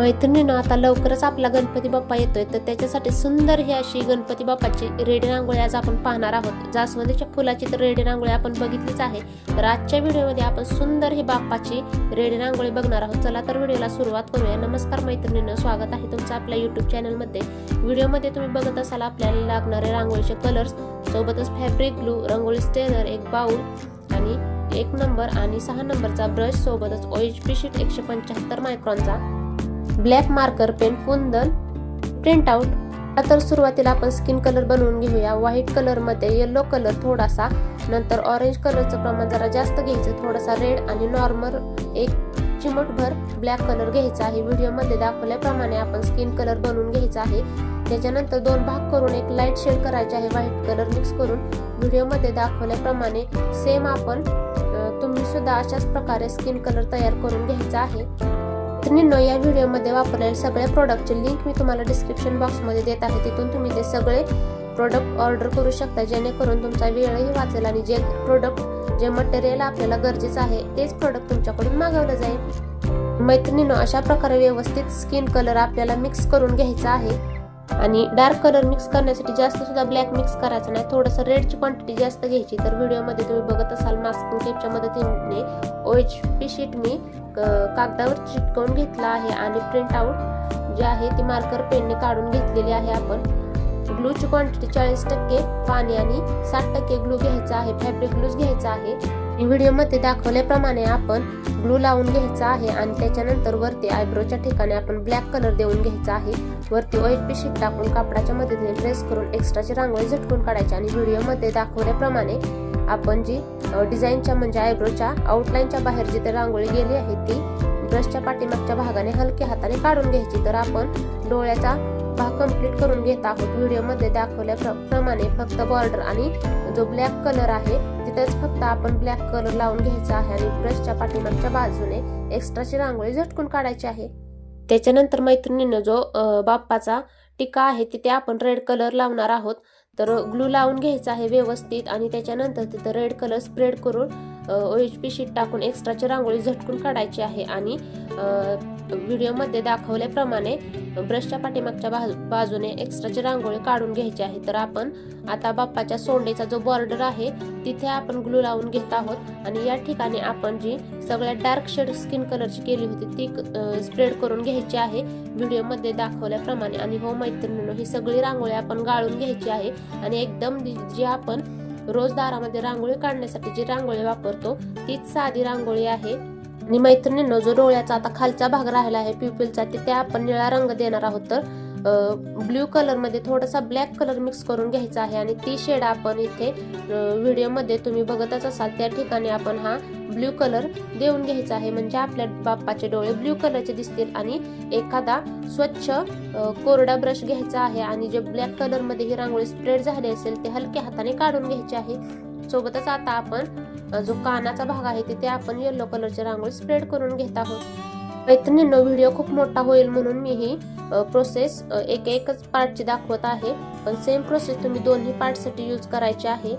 मैत्रिणीनं आता लवकरच आपला गणपती बाप्पा येतोय. तर त्याच्यासाठी सुंदर ही अशी गणपती बाप्पाची रेडी रांगोळी आज आपण पाहणार आहोत. जास्वंदीच्या फुलाची तर रेडी रांगोळी आपण बघितलीच आहे. तर आजच्या व्हिडिओमध्ये आपण सुंदर ही बाप्पाची रेडी रांगोळी बघणार आहोत. चला तर व्हिडिओला सुरुवात करूया. नमस्कार मैत्रिणीनं स्वागत आहे तुमचं आपल्या युट्यूब चॅनलमध्ये व्हिडिओमध्ये तुम्ही बघत असाल आपल्याला लागणारे रांगोळीचे कलर्स सोबतच फॅब्रिक ग्लू रंगोळी स्टेनर एक बाऊल आणि एक नंबर आणि सहा नंबरचा ब्रश सोबतच एच पी शीट एकशे पंच्याहत्तर मायक्रॉनचा black marker pen kundan print out तर सुरुवातीला आपण स्किन कलर बनवून घेऊया. व्हाईट कलरमध्ये येलो कलर थोडासा नंतर ऑरेंज कलरचं प्रमाण जरा जास्त घ्यायचं थोडासा रेड आणि नॉर्मल एक चिमटभर ब्लॅक कलर घ्यायचा आहे. व्हिडिओमध्ये दाखवल्याप्रमाणे आपण स्किन कलर बनवून घ्यायचा आहे. त्याच्यानंतर दोन भाग करून एक लाइट शेड करायचे आहे व्हाईट कलर मिक्स करून. व्हिडिओमध्ये दाखवल्याप्रमाणे सेम आपण तुम्ही सुद्धा अशाच प्रकारे स्किन कलर तयार करून घ्यायचा आहे. मित्रांनो या व्हिडिओमध्ये वापरलेल्या सगळ्या प्रोडक्टचे लिंक मी तुम्हाला डिस्क्रिप्शन बॉक्समध्ये देत आहे. तिथून तुम्ही ते सगळे प्रोडक्ट ऑर्डर करू शकता जेणेकरून तुमचा वेळही वाचेल आणि जे प्रोडक्ट जे मटेरियल आपल्याला गरजेचं आहे तेच प्रोडक्ट तुमच्याकडून मागवलं जाईल. मैत्रिणीनं अशा प्रकारे व्यवस्थित स्किन कलर आपल्याला मिक्स करून घ्यायचा आहे. आणि डार्क कलर मिक्स करण्यासाठी जास्त सुद्धा ब्लॅक मिक्स करायचं नाही. थोडंसं रेडची क्वांटिटी जास्त घ्यायची. तर व्हिडिओमध्ये तुम्ही बघत असाल मास्किंग टेपच्या मदतीने ओ एच पी शीट मी कागदावर चिटकवून घेतला आहे आणि प्रिंट आउट जे आहे ती मार्कर पेनने काढून घेतलेली आहे आपण. ग्लूची क्वांटिटी चाळीस टक्के पाणी आणि साठ टक्के ग्लू घ्यायचा आहे. फॅब्रिक ग्लूज घ्यायचा आहे. व्हिडिओमध्ये दाखवल्याप्रमाणे आपण ग्लू लावून घ्यायचा आहे आणि त्याच्यानंतर वरती आयब्रोच्या ठिकाणी आपण ब्लॅक कलर देऊन घ्यायचा आहे. वरती ऑइल पिशीट टाकून कापडाच्या मदतीने प्रेस करून एक्स्ट्राची रांगोळी झटकून काढायची आणि व्हिडिओमध्ये दाखवल्याप्रमाणे आपण जी डिझाईनच्या म्हणजे आयब्रोच्या आउटलाईनच्या बाहेर जिथे रांगोळी गेली आहे ती ब्रशच्या पाठीमागच्या भागाने हलक्या हाताने काढून घ्यायची. तर आपण डोळ्याचा भाग कंप्लीट करून घेत आहोत. व्हिडिओमध्ये दाखवल्याप्रमाणे फक्त बॉर्डर आणि जो ब्लॅक कलर आहे म्हणजे तिथेच फक्त आपण ब्लॅक कलर लावून घ्यायचा आहे आणि ब्रशच्या पाठीमागच्या बाजूने एक्स्ट्राची रांगोळी झटकून काढायची आहे. त्याच्यानंतर मैत्रिणीनं जो बाप्पाचा टिका आहे तिथे आपण रेड कलर लावणार आहोत. तर ग्लू लावून घ्यायचा आहे व्यवस्थित आणि त्याच्यानंतर तिथं रेड कलर स्प्रेड करून ओएचपी पी शीट टाकून एक्स्ट्राची रांगोळी झटकून काढायची आहे आणि व्हिडिओमध्ये दाखवल्याप्रमाणे ब्रशच्या पाठीमागच्या बाजू- बाजूने एक्स्ट्राची रांगोळी काढून घ्यायची आहे. तर आपण आता बाप्पाच्या सोंडेचा जो बॉर्डर आहे तिथे आपण ग्लू लावून घेत आहोत आणि या ठिकाणी आपण जी सगळ्यात डार्क शेड स्किन कलरची केली होती ती स्प्रेड करून घ्यायची आहे व्हिडिओमध्ये दाखवल्याप्रमाणे. आणि हो मैत्रिणीनो ही सगळी रांगोळी आपण गाळून घ्यायची आहे आणि एकदम जी आपण रोज दारामध्ये रांगोळी काढण्यासाठी जी रांगोळी वापरतो तीच साधी रांगोळी आहे. आणि मैत्रिणींनो जो डोळ्याचा आता खालचा भाग राहिला आहे प्युपिलचा तिथे आपण निळा रंग देणार आहोत. तर ब्ल्यू कलरमध्ये थोडासा ब्लॅक कलर मिक्स करून घ्यायचा आहे आणि ती शेड आपण इथे व्हिडिओमध्ये तुम्ही बघतच असाल त्या ठिकाणी आपण हा ब्ल्यू कलर देऊन घ्यायचा आहे. म्हणजे आपल्या बाप्पाचे डोळे ब्ल्यू कलरचे दिसतील आणि एखादा स्वच्छ कोरडा ब्रश घ्यायचा आहे आणि जे ब्लॅक कलरमध्ये ही रांगोळी स्प्रेड झाली असेल ते हलक्या हाताने काढून घ्यायची आहे. सोबतच आता आपण जो कानाचा भाग आहे तिथे आपण येल्लो कलरची रांगोळी स्प्रेड करून घेत आहोत. मैत्रिणींनो व्हिडिओ खूप मोठा होईल म्हणून मी ही प्रोसेस एक एकच पार्टची दाखवत आहे. पण सेम प्रोसेस तुम्ही दोन्ही पार्टसाठी यूज करायची आहे.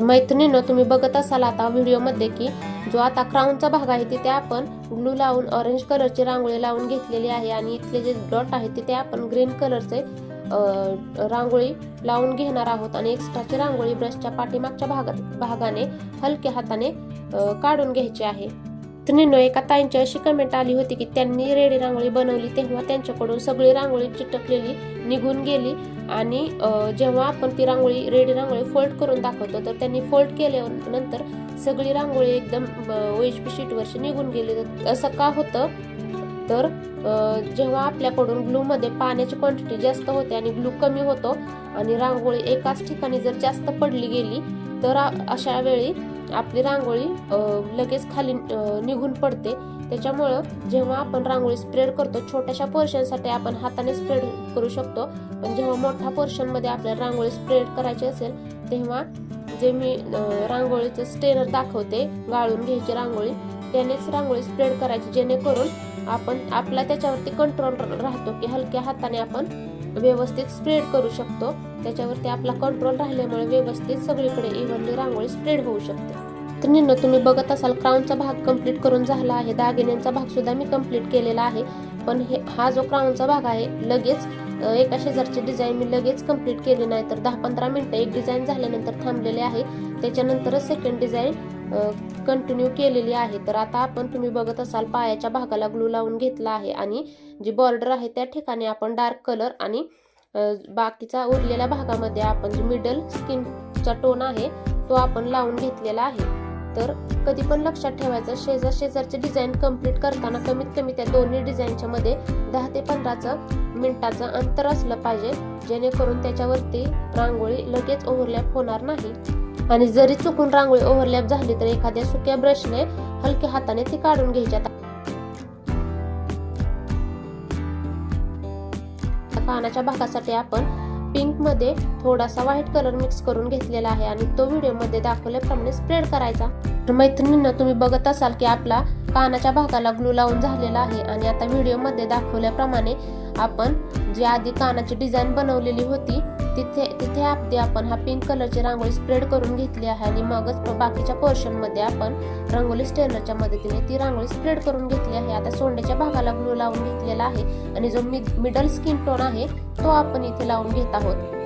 मैत्रिणींनो तुम्ही बघत असाल आता व्हिडिओमध्ये की जो आता क्राऊनचा भाग आहे तिथे आपण ग्लू लावून ऑरेंज कलरची रांगोळी लावून घेतलेली आहे. आणि इथले जे डॉट आहे तिथे आपण ग्रीन कलरचे रांगोळी लावून घेणार आहोत. आणि एक्स्ट्राची रांगोळी ब्रशच्या पाठीमागच्या भागात भागाने हलक्या हाताने काढून घ्यायची आहे. मित्रांनो एका ताईंची अशी कमेंट आली होती की त्यांनी रेडी रांगोळी बनवली तेव्हा त्यांच्याकडून सगळी रांगोळी चिटकलेली निघून गेली. आणि जेव्हा आपण ती रांगोळी रेडी रांगोळी फोल्ड करून दाखवतो तर त्यांनी फोल्ड केल्यानंतर सगळी रांगोळी एकदम ओ शीटवरची निघून गेली. तर असं का होतं? तर जेव्हा आपल्याकडून ग्लूमध्ये पाण्याची क्वांटिटी जास्त होते आणि ग्लू कमी होतो आणि रांगोळी एकाच ठिकाणी जर जास्त पडली गेली तर अशा वेळी आपली रांगोळी लगेच खाली निघून पडते. त्याच्यामुळं जेव्हा आपण रांगोळी स्प्रेड करतो छोट्याशा पोर्शनसाठी आपण हाताने स्प्रेड करू शकतो. पण जेव्हा मोठ्या पोर्शनमध्ये आपल्याला रांगोळी स्प्रेड करायची असेल तेव्हा जे मी रांगोळीचं स्टेनर दाखवते गाळून घ्यायची रांगोळी त्यानेच रांगोळी स्प्रेड करायची जेणेकरून आपण आपला त्याच्यावरती कंट्रोल राहतो की हलक्या हाताने आपण व्यवस्थित स्प्रेड करू शकतो. त्याच्यावरती आपला कंट्रोल राहिल्यामुळे व्यवस्थित सगळीकडे इव्हनली रांगोळी स्प्रेड होऊ शकते. तर निन्न तुम्ही बघत असाल क्राऊनचा भाग कंप्लीट करून झाला आहे. दागिन्यांचा भाग सुद्धा मी कंप्लीट केलेला आहे. पण हे हा जो क्राऊनचा भाग आहे लगेच एका शेजारची डिझाईन मी लगेच कंप्लीट केली नाही. तर दहा पंधरा मिनटं एक डिझाईन झाल्यानंतर थांबलेले आहे. त्याच्यानंतरच सेकंड डिझाईन कंटिन्यू केलेली आहे. तर आता आपण तुम्ही बघत असाल पायाच्या भागाला ग्लू लावून घेतला आहे आणि जी बॉर्डर आहे त्या ठिकाणी आपण डार्क कलर आणि बाकीचा उरलेल्या भागामध्ये आपण जो मिडल स्किनचा टोन आहे तो आपण लावून घेतलेला आहे. तर कधी पण लक्षात ठेवायचं शेजार शेजारचे डिझाईन कंप्लीट करताना कमीत कमी त्या दोन्ही डिझाईनच्या मध्ये दहा ते पंधराचं मिनिटाचं अंतर असलं पाहिजे जेणेकरून त्याच्यावरती रांगोळी लगेच ओव्हरलॅप होणार नाही. आणि जरी चुकून रांगोळी ओव्हरलॅप झाली तर एखाद्या सुक्या ब्रशने हलक्या हाताने ती काढून घ्यायच्यात कानाच्या भागासाठी आपण पिंकमध्ये थोडासा व्हाईट कलर मिक्स करून घेतलेला आहे आणि तो व्हिडिओमध्ये दाखवल्याप्रमाणे स्प्रेड करायचा. तर मैत्रिणींना तुम्ही बघत असाल की आपला कानाच्या भागाला ग्लू लावून झालेला आहे आणि आता व्हिडिओमध्ये दाखवल्याप्रमाणे आपण जी आधी कानाची डिझाईन बनवलेली होती तिथे तिथे अगदी आपण हा पिंक कलरची रांगोळी स्प्रेड करून घेतली आहे आणि मगच बाकीच्या पोर्शनमध्ये आपण रंगोली स्टेनरच्या मदतीने ती रांगोळी स्प्रेड करून घेतली आहे. आता सोंडेच्या भागाला ग्लू लावून घेतलेला आहे आणि जो मिडल स्किन टोन आहे तो आपण इथे लावून घेत आहोत.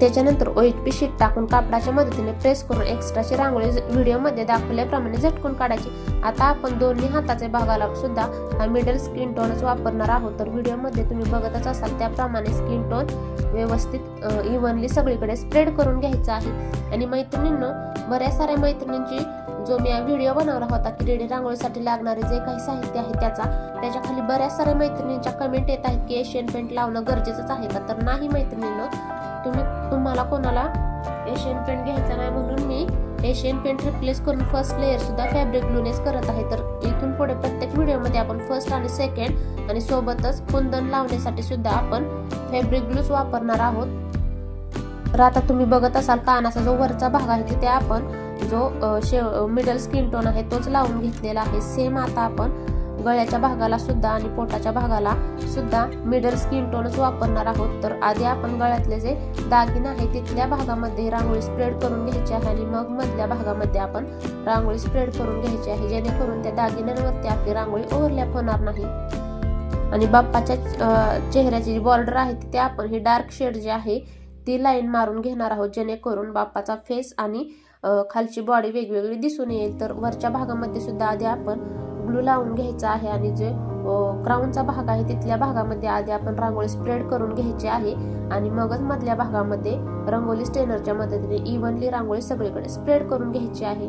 त्याच्यानंतर ओ पी शीट टाकून कापडाच्या मदतीने प्रेस करून एक्स्ट्राची रांगोळी व्हिडिओमध्ये दाखवल्याप्रमाणे झटकून काढायची. आता आपण दोन्ही हाताच्या भागाला सुद्धा हा मिडल स्किन टोनच वापरणार आहोत. तर व्हिडिओमध्ये तुम्ही बघतच असाल त्याप्रमाणे स्किन टोन व्यवस्थित इव्हनली सगळीकडे स्प्रेड करून घ्यायचा आहे. आणि मैत्रिणींनो बऱ्याच साऱ्या मैत्रिणींची जो मी व्हिडिओ बनवला होता की रेडी रांगोळीसाठी लागणारे जे काही साहित्य आहे त्याचा त्याच्याखाली बऱ्याच साऱ्या मैत्रिणींच्या कमेंट येत आहेत की एशियन पेंट लावणं गरजेचंच आहे का? तर नाही मैत्रिणींनो तुम्ही तुम्हाला कोणाला एशियन पेंट घ्यायचा नाही म्हणून मी एशियन पेंट रिप्लेस करून फर्स्ट लेअर सुद्धा फॅब्रिक ग्लूनेच करत आहे. तर इथून पुढे प्रत्येक व्हिडिओमध्ये आपण फर्स्ट आणि सेकंड आणि सोबतच कुंदन लावण्यासाठी सुद्धा आपण फॅब्रिक ग्लूच वापरणार आहोत. तर आता तुम्ही बघत असाल कानाचा जो वरचा भाग आहे तिथे आपण जो शेव शे मिडल स्किन टोन आहे तोच लावून घेतलेला आहे. सेम आता आपण गळ्याच्या भागाला सुद्धा आणि पोटाच्या भागाला सुद्धा मिडल स्किन टोनच वापरणार आहोत. तर आधी आपण गळ्यातले जे दागिने आहे तिथल्या भागामध्ये रांगोळी स्प्रेड करून घ्यायची आहे आणि मग मधल्या भागामध्ये आपण रांगोळी स्प्रेड करून घ्यायची आहे जेणेकरून त्या दागिन्यांवरती आपली रांगोळी ओव्हरलॅप होणार नाही. आणि बाप्पाच्या चेहऱ्याची जी बॉर्डर आहे तिथे आपण ही डार्क शेड जी आहे ती लाईन मारून घेणार आहोत जेणेकरून बाप्पाचा फेस आणि खालची बॉडी वेगवेगळी दिसून येईल. तर वरच्या भागामध्ये सुद्धा आधी आपण ग्लू लावून घ्यायचा आहे आणि जे क्राऊनचा भाग आहे तिथल्या भागामध्ये आधी आपण रांगोळी स्प्रेड करून घ्यायची आहे आणि मगच मधल्या भागामध्ये रंगोली स्टेनरच्या मदतीने इव्हनली रांगोळी सगळीकडे स्प्रेड करून घ्यायची आहे.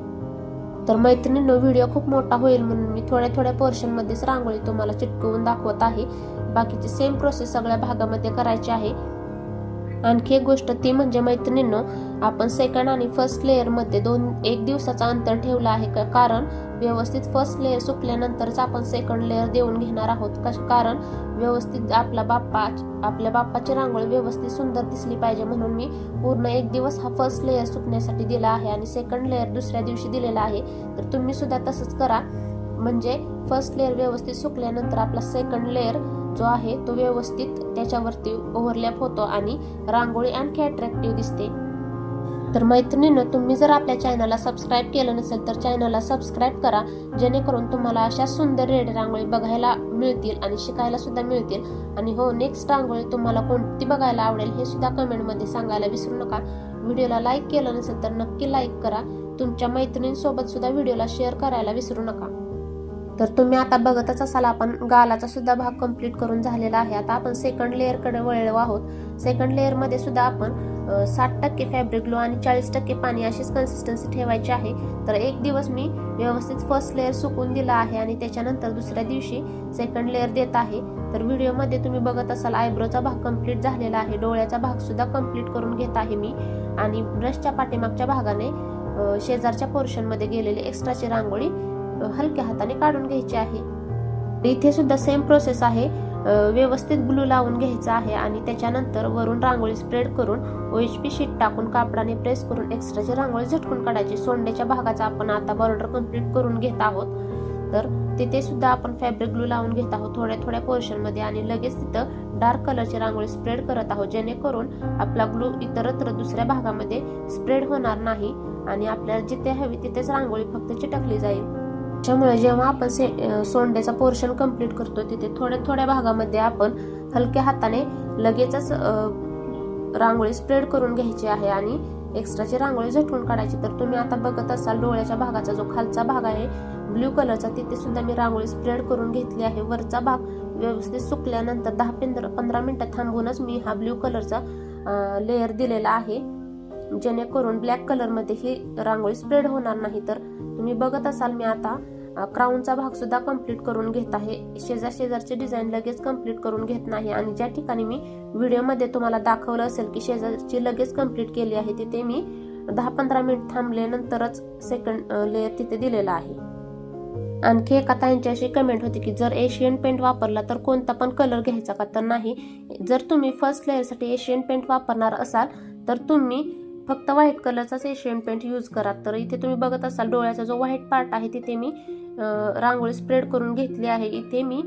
तर मैत्रिणींनो व्हिडिओ खूप मोठा होईल म्हणून मी थोड्या थोड्या पोर्शनमध्येच रांगोळी तुम्हाला चिटकवून दाखवत आहे. बाकीची सेम प्रोसेस सगळ्या भागामध्ये करायची आहे. आणखी एक गोष्ट ती म्हणजे मैत्रिणींनो आपण सेकंड आणि फर्स्ट लेअरमध्ये दोन एक दिवसाचा अंतर ठेवला आहे का? कारण व्यवस्थित फर्स्ट लेअर सुकल्यानंतरच आपण सेकंड लेअर देऊन घेणार आहोत. कश- कारण व्यवस्थित आपला बाप्पा आपल्या बाप्पाची रांगोळी व्यवस्थित सुंदर दिसली पाहिजे म्हणून मी पूर्ण एक दिवस हा फर्स्ट लेअर सुकण्यासाठी दिला आहे आणि सेकंड लेअर दुसऱ्या दिवशी दिलेला आहे. तर तुम्ही सुद्धा तसंच करा. म्हणजे फर्स्ट लेअर व्यवस्थित सुकल्यानंतर आपला सेकंड लेअर जो आहे तो व्यवस्थित त्याच्यावरती ओव्हरलॅप होतो आणि रांगोळी आणखी अट्रॅक्टिव्ह दिसते. तर मैत्रिणीनं तुम्ही जर आपल्या चॅनलला सबस्क्राईब केलं नसेल तर चॅनलला सबस्क्राईब करा. जेणेकरून तुम्हाला अशा सुंदर रेड रांगोळी बघायला मिळतील आणि शिकायला सुद्धा मिळतील. आणि हो नेक्स्ट रांगोळी तुम्हाला कोणती बघायला आवडेल हे सुद्धा कमेंटमध्ये सांगायला विसरू नका. व्हिडिओला लाईक केलं नसेल तर नक्की लाईक करा. तुमच्या मैत्रिणींसोबत सुद्धा व्हिडिओला शेअर करायला विसरू नका. तर तुम्ही आता बघतच असाल आपण गालाचा सुद्धा भाग कंप्लीट करून झालेला आहे. आता आपण सेकंड लेअरकडे वळलो आहोत. सेकंड लेअरमध्ये सुद्धा आपण साठ टक्के फॅब्रिक ग्लो आणि चाळीस टक्के पाणी अशीच कन्सिस्टन्सी ठेवायची आहे. तर एक दिवस मी व्यवस्थित फर्स्ट लेअर सुकून दिला आहे आणि त्याच्यानंतर दुसऱ्या दिवशी सेकंड लेअर देत आहे. तर व्हिडिओमध्ये तुम्ही बघत असाल आयब्रोचा भाग कंप्लीट झालेला आहे. डोळ्याचा भागसुद्धा कंप्लीट करून घेत आहे मी. आणि ब्रशच्या पाठीमागच्या भागाने शेजारच्या पोर्शनमध्ये गेलेली एक्स्ट्राची रांगोळी हलक्या हाताने काढून घ्यायची आहे. इथे सुद्धा सेम प्रोसेस आहे. व्यवस्थित ग्लू लावून घ्यायचा आहे आणि त्याच्यानंतर वरून रांगोळी स्प्रेड करून ओ एच पी शीट टाकून कापडाने प्रेस करून एक्स्ट्राची रांगोळी झटकून काढायची सोंड्याच्या भागाचा आपण आता बॉर्डर कंप्लीट करून घेत आहोत. तर तिथे सुद्धा आपण फॅब्रिक ग्लू लावून घेत आहोत थोड्या थोड्या पोर्शनमध्ये आणि लगेच तिथं डार्क कलरची रांगोळी स्प्रेड करत आहोत जेणेकरून आपला ग्लू इतरत्र दुसऱ्या भागामध्ये स्प्रेड होणार नाही आणि आपल्याला जिथे हवी तिथेच रांगोळी फक्त चिटकली जाईल. त्याच्यामुळे जेव्हा आपण से अं, सोंडेचा पोर्शन कंप्लीट करतो तिथे थोड्या थोड्या भागामध्ये आपण हलक्या हाताने लगेचच रांगोळी स्प्रेड करून घ्यायची आहे आणि एक्स्ट्राची रांगोळी झटकून काढायची तर तुम्ही आता बघत असाल डोळ्याच्या भागाचा जो खालचा भाग आहे ब्ल्यू कलरचा तिथे सुद्धा मी रांगोळी स्प्रेड करून घेतली आहे. वरचा भाग व्यवस्थित सुकल्यानंतर दहा पंधरा पंधरा मिनटं थांबूनच मी हा ब्ल्यू कलरचा लेअर दिलेला आहे. जेणेकरून ब्लॅक कलरमध्ये ही रांगोळी स्प्रेड होणार नाही तर तुम्ही बघत असाल मी आता क्राऊनचा भाग सुद्धा कंप्लीट करून घेत आहे. शेजार शेजारचे डिझाईन लगेच कंप्लीट करून घेत नाही आणि ज्या ठिकाणी मी व्हिडिओमध्ये तुम्हाला दाखवलं असेल की शेजारची लगेच कंप्लीट केली आहे तिथे मी दहा पंधरा मिनिट थांबल्यानंतरच सेकंड लेअर तिथे दिलेला आहे. आणखी एका ताईंची अशी कमेंट होती की जर एशियन पेंट वापरला तर कोणता पण कलर घ्यायचा का? तर नाही. जर तुम्ही फर्स्ट लेअरसाठी एशियन पेंट वापरणार असाल तर तुम्ही फक्त व्हाईट कलरचाच एशियन पेंट यूज करा. तर इथे तुम्ही बघत असाल डोळ्याचा जो व्हाईट पार्ट आहे तिथे मी रांगोळी स्प्रेड करून घेतली आहे. इथे मी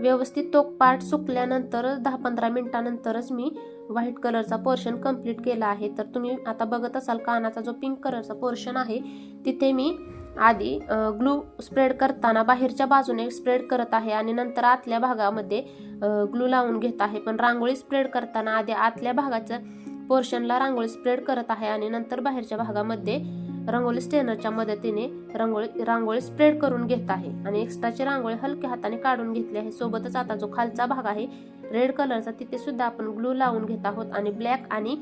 व्यवस्थित तो पार्ट सुकल्यानंतर दहा पंधरा मिनिटानंतरच मी व्हाईट कलरचा पोर्शन कंप्लीट केला आहे. तर तुम्ही आता बघत असाल कानाचा जो पिंक कलरचा पोर्शन आहे तिथे मी आधी ग्लू स्प्रेड करताना बाहेरच्या बाजूने स्प्रेड करत आहे आणि नंतर आतल्या भागामध्ये ग्लू लावून घेत आहे. पण रांगोळी स्प्रेड करताना आधी आतल्या भागाचं पोर्शनला रांगोळी स्प्रेड करत आहे आणि नंतर बाहेरच्या भागामध्ये रांगोळी स्टेनरच्या मदतीने रांगोळी रांगोळी स्प्रेड करून घेत आहे. आणि एक्स्ट्राची रांगोळी हलक्या हाताने काढून घेतली आहे. सोबतच आता जो खालचा भाग आहे रेड कलरचा तिथे सुद्धा आपण ग्लू लावून घेत आहोत आणि ब्लॅक आणि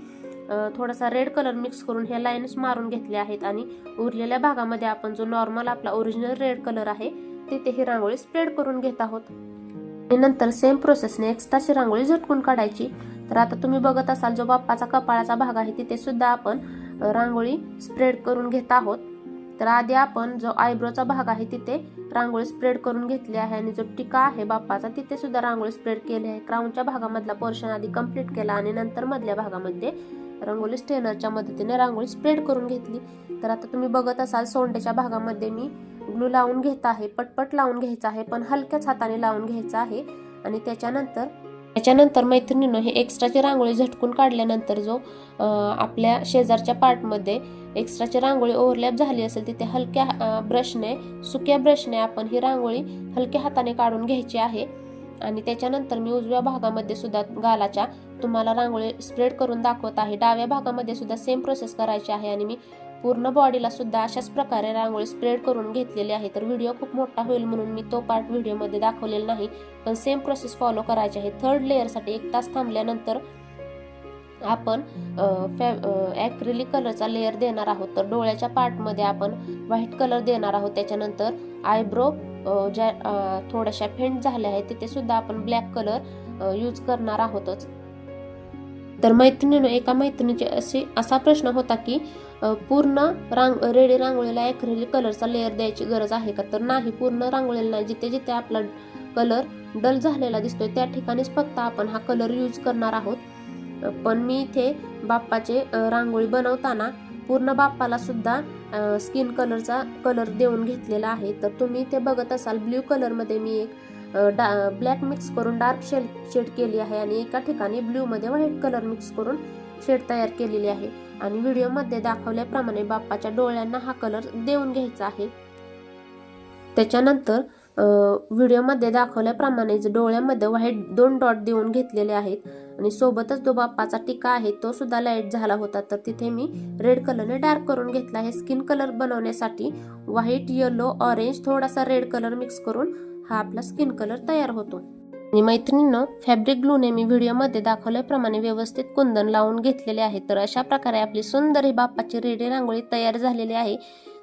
थोडासा रेड कलर मिक्स करून हे लाईन्स मारून घेतले आहेत. आणि उरलेल्या भागामध्ये आपण जो नॉर्मल आपला ओरिजिनल रेड कलर आहे तिथे ही रांगोळी स्प्रेड करून घेत आहोत. आणि नंतर सेम प्रोसेसने एक्स्ट्राची रांगोळी झटकून काढायची. तर आता तुम्ही बघत असाल जो बाप्पाचा कपाळाचा भाग आहे तिथे सुद्धा आपण रांगोळी स्प्रेड करून घेत आहोत. तर आधी आपण जो आयब्रोचा भाग आहे तिथे रांगोळी स्प्रेड करून घेतली आहे आणि जो टिका आहे बाप्पाचा तिथे सुद्धा रांगोळी स्प्रेड केली आहे. क्राऊनच्या भागामधला पोर्शन आधी कंप्लीट केला आणि नंतर मधल्या भागामध्ये रांगोळी स्टेनरच्या मदतीने रांगोळी स्प्रेड करून घेतली. तर आता तुम्ही बघत असाल सोंडेच्या भागामध्ये मी ग्लू लावून घेत आहे पटपट लावून घ्यायचा आहे पण हलक्याच हाताने लावून घ्यायचा आहे आणि त्याच्यानंतर त्याच्यानंतर मैत्रिणीनं हे एक्स्ट्राची रांगोळी झटकून काढल्यानंतर जो आपल्या शेजारच्या पार्टमध्ये एक्स्ट्राची रांगोळी ओव्हरलॅप झाली असेल तिथे हलक्या ब्रशने सुक्या ब्रशने आपण ही रांगोळी हलक्या हाताने काढून घ्यायची आहे. आणि त्याच्यानंतर मी उजव्या भागामध्ये सुद्धा गालाच्या तुम्हाला रांगोळी स्प्रेड करून दाखवत आहे. डाव्या भागामध्ये सुद्धा सेम प्रोसेस करायची आहे आणि मी पूर्ण बॉडीला सुद्धा अशाच प्रकारे रांगोळी स्प्रेड करून घेतलेली आहे. तर व्हिडिओ खूप मोठा होईल म्हणून मी तो पार्ट व्हिडिओमध्ये दाखवलेला नाही. पण सेम प्रोसेस फॉलो करायची आहे. थर्ड लेअरसाठी एक तास थांबल्यानंतर आपण ॲक्रिलिक कलरचा लेअर देणार आहोत. तर डोळ्याच्या पार्टमध्ये आपण व्हाईट कलर देणार आहोत. त्याच्यानंतर आयब्रो ज्या थोड्याशा फेंट झाल्या आहेत तिथे सुद्धा आपण ब्लॅक कलर यूज करणार आहोतच. तर मैत्रिणीनं एका मैत्रिणीचे असे असा प्रश्न होता की पूर्ण रांग रेडी रांगोळीला ॲक्रेली कलरचा लेअर द्यायची गरज आहे का? तर नाही पूर्ण रांगोळीला नाही. जिथे जिथे आपला कलर डल झालेला दिसतोय त्या ठिकाणीच फक्त आपण हा कलर यूज करणार आहोत. पण मी इथे बाप्पाचे रांगोळी बनवताना पूर्ण बाप्पाला सुद्धा स्किन कलरचा कलर देऊन घेतलेला आहे. तर तुम्ही इथे बघत असाल ब्ल्यू कलरमध्ये मी एक डा ब्लॅक मिक्स करून डार्क शेड शेड केली आहे आणि एका ठिकाणी ब्ल्यूमध्ये व्हाईट कलर मिक्स करून शेड तयार केलेली आहे. आणि व्हिडिओमध्ये दाखवल्याप्रमाणे बाप्पाच्या डोळ्यांना हा कलर देऊन घ्यायचा आहे. त्याच्यानंतर व्हिडिओमध्ये दाखवल्याप्रमाणे डोळ्यामध्ये व्हाईट दोन डॉट देऊन घेतलेले आहेत आणि सोबतच जो बाप्पाचा टिका आहे तो सुद्धा लाइट झाला होता. तर तिथे मी रेड कलरने डार्क करून घेतला आहे. स्किन कलर बनवण्यासाठी व्हाईट येलो ऑरेंज थोडासा रेड कलर मिक्स करून हा आपला स्किन कलर तयार होतो. आणि मैत्रिणीनं फॅब्रिक ग्लूने मी व्हिडिओमध्ये दाखवल्याप्रमाणे व्यवस्थित कुंदन लावून घेतलेले आहे. तर अशा प्रकारे आपली सुंदर ही बाप्पाची रेडी रांगोळी तयार झालेली आहे.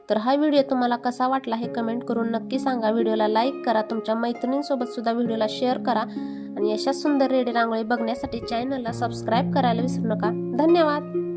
तर हा व्हिडिओ तुम्हाला कसा वाटला हे कमेंट करून नक्की सांगा. व्हिडिओला लाईक करा तुमच्या मैत्रिणींसोबत सुद्धा व्हिडिओला शेअर करा. आणि अशा सुंदर रेडी रांगोळी बघण्यासाठी चॅनलला सबस्क्राईब करायला विसरू नका. धन्यवाद!